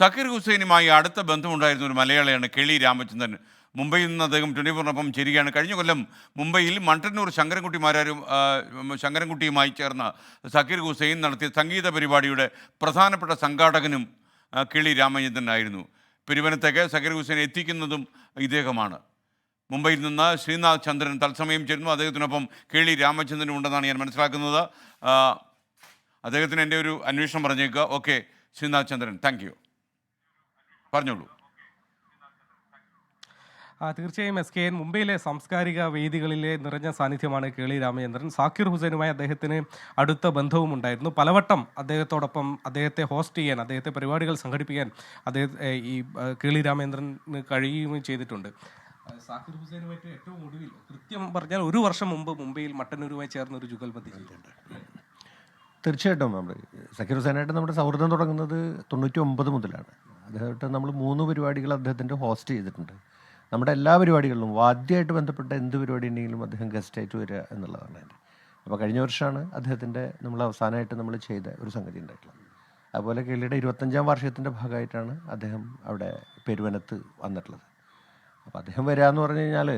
സക്കീർ ഹുസൈനുമായി അടുത്ത ബന്ധമുണ്ടായിരുന്ന ഒരു മലയാളിയാണ് കെളി രാമചന്ദ്രൻ. മുംബൈയിൽ നിന്ന് അദ്ദേഹം ട്വന്റി ഫോറിനൊപ്പം ചേരുകയാണ്. കഴിഞ്ഞ കൊല്ലം മുംബൈയിൽ മട്ടന്നൂർ ശങ്കരൻകുട്ടിമാരും ശങ്കരൻകുട്ടിയുമായി ചേർന്ന സക്കീർ ഹുസൈൻ നടത്തിയ സംഗീത പരിപാടിയുടെ പ്രധാനപ്പെട്ട സംഘാടകനും കിളി രാമചന്ദ്രനായിരുന്നു പെരുവനത്തേക്ക് സക്കീർ ഹുസൈൻ എത്തിക്കുന്നതും ഇദ്ദേഹമാണ്. മുംബൈയിൽ നിന്ന് ശ്രീനാഥ് ചന്ദ്രൻ തത്സമയം ചേരുന്നു. അദ്ദേഹത്തിനൊപ്പം കിളി രാമചന്ദ്രനും ഉണ്ടെന്നാണ് ഞാൻ മനസ്സിലാക്കുന്നത്. അദ്ദേഹത്തിന് എന്റെ ഒരു അന്വേഷണം പറഞ്ഞേക്കുക. ഓക്കെ ശ്രീനാഥ് ചന്ദ്രൻ. താങ്ക് പറഞ്ഞോളൂ. ആ, തീർച്ചയായും എസ് കെ എൻ മുംബൈയിലെ സാംസ്കാരിക വേദികളിലെ നിറഞ്ഞ സാന്നിധ്യമാണ് കേളി രാമചന്ദ്രൻ. സാക്കിർ ഹുസൈനുമായി അദ്ദേഹത്തിന് അടുത്ത ബന്ധവും ഉണ്ടായിരുന്നു. പലവട്ടം അദ്ദേഹത്തോടൊപ്പം അദ്ദേഹത്തെ ഹോസ്റ്റ് ചെയ്യാൻ അദ്ദേഹത്തെ പരിപാടികൾ സംഘടിപ്പിക്കാൻ അദ്ദേഹത്തെ ഈ കേളി രാമചന്ദ്രന് കഴിയുകയും ചെയ്തിട്ടുണ്ട്. സാക്കിർ ഹുസൈനുമായിട്ട് ഏറ്റവും ഒടുവിൽ കൃത്യം പറഞ്ഞാൽ ഒരു വർഷം മുമ്പ് മുംബൈയിൽ മട്ടന്നൂരുമായി ചേർന്ന ഒരു ജുഗൽബന്ദി ചെയ്തിട്ടുണ്ട് തീർച്ചയായിട്ടും. നമ്മൾ സക്കീർ ഹുസൈനായിട്ട് നമ്മുടെ സൗഹൃദം തുടങ്ങുന്നത് തൊണ്ണൂറ്റി ഒമ്പത് മുതലാണ്. അദ്ദേഹമായിട്ട് നമ്മൾ മൂന്ന് പരിപാടികൾ അദ്ദേഹത്തിന്റെ ഹോസ്റ്റ് ചെയ്തിട്ടുണ്ട്. നമ്മുടെ എല്ലാ പരിപാടികളിലും വാദ്യമായിട്ട് ബന്ധപ്പെട്ട എന്ത് പരിപാടി ഉണ്ടെങ്കിലും അദ്ദേഹം ഗസ്റ്റായിട്ട് വരിക എന്നുള്ളതാണ് എന്റെ. അപ്പോൾ കഴിഞ്ഞ വർഷമാണ് അദ്ദേഹത്തിന്റെ നമ്മൾ അവസാനമായിട്ട് നമ്മൾ ചെയ്ത ഒരു സംഗതി ഉണ്ടായിട്ടുള്ളത്. അതുപോലെ കേളിയുടെ ഇരുപത്തഞ്ചാം വാർഷികത്തിന്റെ ഭാഗമായിട്ടാണ് അദ്ദേഹം അവിടെ പെരുവനത്ത് വന്നിട്ടുള്ളത്. അപ്പോൾ അദ്ദേഹം വരിക എന്ന് പറഞ്ഞു കഴിഞ്ഞാൽ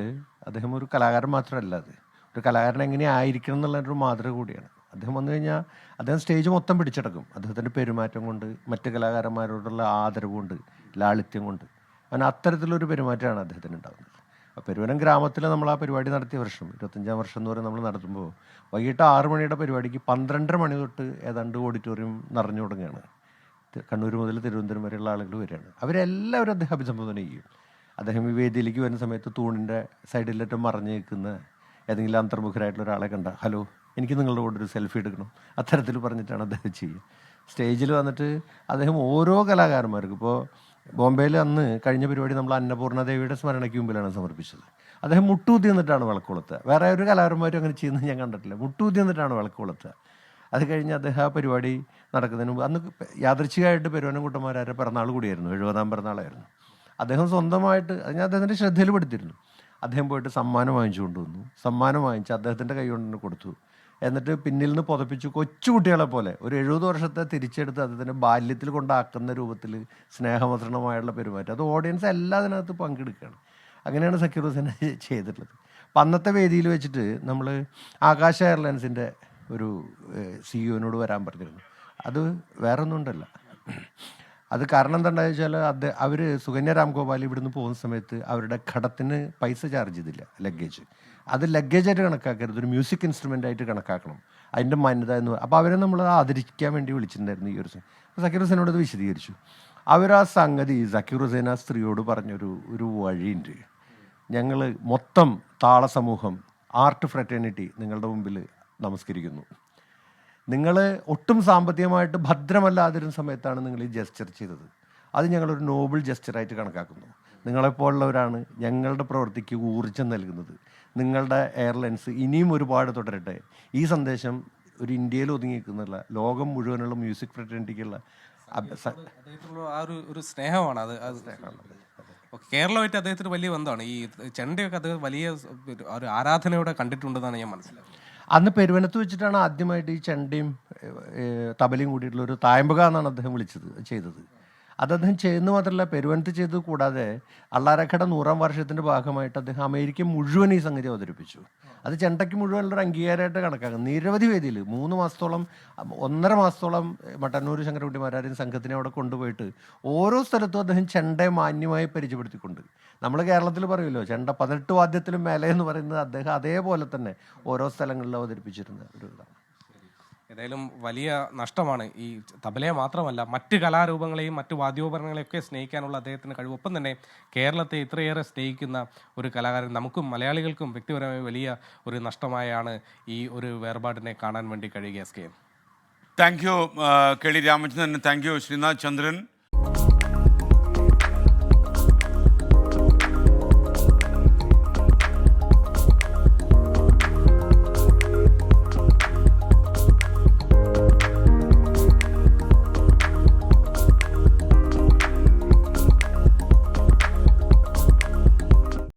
അദ്ദേഹം ഒരു കലാകാരൻ മാത്രമല്ല അത്. ഒരു കലാകാരൻ എങ്ങനെ ആയിരിക്കണം എന്നുള്ളൊരു മാതൃക കൂടിയാണ്. അദ്ദേഹം വന്നു കഴിഞ്ഞാൽ അദ്ദേഹം സ്റ്റേജ് മൊത്തം പിടിച്ചടക്കും. അദ്ദേഹത്തിന്റെ പെരുമാറ്റം കൊണ്ട് മറ്റ് കലാകാരന്മാരോടുള്ള ആദരവ് കൊണ്ട് ലാളിത്യം കൊണ്ട്. അങ്ങനെ അത്തരത്തിലൊരു പെരുമാറ്റമാണ് അദ്ദേഹത്തിന് ഉണ്ടാകുന്നത്. പെരുവനം ഗ്രാമത്തിൽ നമ്മൾ ആ പരിപാടി നടത്തിയ വർഷം ഇരുപത്തഞ്ചാം വർഷം എന്ന് പറയുന്നത് നമ്മൾ നടത്തുമ്പോൾ വൈകിട്ട് ആറ് മണിയുടെ പരിപാടിക്ക് പന്ത്രണ്ടര മണി തൊട്ട് ഏതാണ്ട് ഓഡിറ്റോറിയം നിറഞ്ഞു തുടങ്ങുകയാണ്. കണ്ണൂർ മുതൽ തിരുവനന്തപുരം വരെയുള്ള ആളുകൾ വരികയാണ്. അവരെല്ലാവരും അദ്ദേഹം അഭിസംബോധന ചെയ്യും. അദ്ദേഹം ഈ വേദിയിലേക്ക് വരുന്ന സമയത്ത് തൂണിന്റെ സൈഡിലേറ്റം മറഞ്ഞു നിൽക്കുന്ന ഏതെങ്കിലും അന്തർമുഖരായിട്ടുള്ള ഒരാളെ കണ്ട ഹലോ എനിക്ക് നിങ്ങളുടെ കൂടെ ഒരു സെൽഫി എടുക്കണം. അത്തരത്തിൽ പറഞ്ഞിട്ടാണ് അദ്ദേഹം ചെയ്യുക സ്റ്റേജിൽ വന്നിട്ട് അദ്ദേഹം ഓരോ കലാകാരന്മാർക്കും ഇപ്പോൾ ബോംബെയിൽ അന്ന് കഴിഞ്ഞ പരിപാടി നമ്മൾ അന്നപൂർണ ദേവിയുടെ സ്മരണയ്ക്ക് മുമ്പിലാണ് സമർപ്പിച്ചത്. അദ്ദേഹം മുട്ടൂത്തി എന്നിട്ടാണ് വിളക്ക് കൊളുത്തുക. വേറെ ഒരു കലാകാരന്മാരും അങ്ങനെ ചെയ്യുന്നത് ഞാൻ കണ്ടിട്ടില്ല. മുട്ടൂത്തി എന്നിട്ടാണ് വിളക്ക് കൊളുത്തുക. അത് കഴിഞ്ഞ് അദ്ദേഹം ആ പരിപാടി നടക്കുന്നതിന് മുമ്പ് അന്ന് യാദൃച്ഛികമായിട്ട് പെരുവനം കുട്ടന്മാരെ പിറന്നാൾ കൂടിയായിരുന്നു. എഴുപതാം പിറന്നാളായിരുന്നു. അദ്ദേഹം സ്വന്തമായിട്ട് ഞാൻ അദ്ദേഹത്തിന്റെ ശ്രദ്ധയിൽ പെടുത്തിയിരുന്നു അദ്ദേഹം പോയിട്ട് സമ്മാനം വാങ്ങിച്ചു കൊണ്ടുവന്നു സമ്മാനം വാങ്ങിച്ച് അദ്ദേഹത്തിന്റെ കൈ കൊണ്ടുതന്നെ കൊടുത്തു. എന്നിട്ട് പിന്നിൽ നിന്ന് പുതപ്പിച്ചു കൊച്ചുകുട്ടികളെ പോലെ ഒരു എഴുപത് വർഷത്തെ തിരിച്ചെടുത്ത് അദ്ദേഹത്തിന്റെ ബാല്യത്തിൽ കൊണ്ടാക്കുന്ന രൂപത്തിൽ സ്നേഹമസൃണമായുള്ള പെരുമാറ്റം. അത് ഓഡിയൻസ് എല്ലാ അതിനകത്ത് പങ്കെടുക്കുകയാണ്. അങ്ങനെയാണ് സക്കീർ ഹുസൈൻ ചെയ്തിട്ടുള്ളത്. അപ്പം അന്നത്തെ വേദിയിൽ വെച്ചിട്ട് നമ്മൾ ആകാശ എയർലൈൻസിന്റെ ഒരു സിഇഒനോട് വരാൻ പറഞ്ഞിരുന്നു. അത് വേറൊന്നും ഉണ്ടല്ല അത് കാരണം എന്താണെന്ന് വെച്ചാൽ അത് അവർ സുകന്യ രാംഗോപാൽ ഇവിടുന്ന് പോകുന്ന സമയത്ത് അവരുടെ ഘടത്തിന് പൈസ ചാർജ് ചെയ്തില്ല ലഗേജ് അത് ലഗേജായിട്ട് കണക്കാക്കരുത് ഒരു മ്യൂസിക് ഇൻസ്ട്രുമെന്റ് ആയിട്ട് കണക്കാക്കണം. അതിന്റെ മാന്യത എന്ന് അപ്പോൾ അവരെ നമ്മൾ ആദരിക്കാൻ വേണ്ടി വിളിച്ചിട്ടുണ്ടായിരുന്നു ഈ ഒരു സക്കീർ ഹുസൈനോട് അത് വിശദീകരിച്ചു. അവർ ആ സംഗതി സക്കീർ ഹുസൈൻ ആ സ്ത്രീയോട് പറഞ്ഞൊരു ഒരു വഴിയുണ്ട്. ഞങ്ങൾ മൊത്തം താള സമൂഹം ആർട്ട് ഫ്രറ്റേണിറ്റി നിങ്ങളുടെ മുമ്പിൽ നമസ്കരിക്കുന്നു. നിങ്ങൾ ഒട്ടും സാമ്പത്തികമായിട്ട് ഭദ്രമല്ലാതിരുന്ന സമയത്താണ് നിങ്ങൾ ഈ ജസ്റ്റർ ചെയ്തത്. അത് ഞങ്ങളൊരു നോബിൾ ജസ്റ്ററായിട്ട് കണക്കാക്കുന്നു. നിങ്ങളെപ്പോലുള്ളവരാണ് ഞങ്ങളുടെ പ്രവൃത്തിക്ക് ഊർജം നൽകുന്നത്. നിങ്ങളുടെ എയർലൈൻസ് ഇനിയും ഒരുപാട് തുടരട്ടെ. ഈ സന്ദേശം ഒരു ഇന്ത്യയിൽ ഒതുങ്ങി നിൽക്കുന്നില്ല ലോകം മുഴുവനുള്ള മ്യൂസിക് ഫ്രണ്ടിക്കുള്ള ആ ഒരു സ്നേഹമാണ് അത്. കേരളമായിട്ട് അദ്ദേഹത്തിന് വലിയ ബന്ധമാണ്. ഈ ചെണ്ടയൊക്കെ അദ്ദേഹം വലിയ ഒരു ആരാധനയോടെ കണ്ടിട്ടുണ്ടെന്നാണ് ഞാൻ മനസ്സിലാക്കുന്നത്. അന്ന് പെരുവനത്ത് വെച്ചിട്ടാണ് ആദ്യമായിട്ട് ഈ ചെണ്ടയും തബലയും കൂടിയിട്ടുള്ള ഒരു തായമ്പക എന്നാണ് അദ്ദേഹം വിളിച്ചത് ചെയ്തത്. അത് അദ്ദേഹം ചെയ്യുന്ന മാത്രമല്ല പെരുവനത്ത് ചെയ്തത് കൂടാതെ അള്ളാരക്കട നൂറാം വർഷത്തിന്റെ ഭാഗമായിട്ട് അദ്ദേഹം അമേരിക്ക മുഴുവൻ ഈ സംഗതി അവതരിപ്പിച്ചു. അത് ചെണ്ടയ്ക്ക് മുഴുവനുള്ള അംഗീകാരമായിട്ട് കണക്കാക്കും നിരവധി വേദിയിൽ മൂന്ന് മാസത്തോളം ഒന്നര മാസത്തോളം മട്ടന്നൂർ ശങ്കരകുട്ടിമാരും സംഘത്തിനെ അവിടെ കൊണ്ടുപോയിട്ട് ഓരോ സ്ഥലത്തും അദ്ദേഹം ചെണ്ടയെ മാന്യമായി പരിചയപ്പെടുത്തിക്കൊണ്ട്. നമ്മൾ കേരളത്തിൽ പറയുമല്ലോ ചെണ്ട പതിനെട്ട് വാദ്യത്തിലും മേലെ എന്ന് പറയുന്നത് അദ്ദേഹം അതേപോലെ തന്നെ ഓരോ സ്ഥലങ്ങളിൽ അവതരിപ്പിച്ചിരുന്ന ഒരു ഇതാണ്. ഏതായാലും വലിയ നഷ്ടമാണ്. ഈ തബലയെ മാത്രമല്ല മറ്റ് കലാരൂപങ്ങളെയും മറ്റ് വാദ്യോപകരണങ്ങളെയൊക്കെ സ്നേഹിക്കാനുള്ള അദ്ദേഹത്തിന് കഴിവ്. ഒപ്പം തന്നെ കേരളത്തെ ഇത്രയേറെ സ്നേഹിക്കുന്ന ഒരു കലാകാരൻ നമുക്കും മലയാളികൾക്കും വ്യക്തിപരമായി വലിയ ഒരു നഷ്ടമായാണ് ഈ ഒരു വേർപാടിനെ കാണാൻ വേണ്ടി കഴിയുക S K. Thank you Keli Ramachandran thank you Sreenath Chandran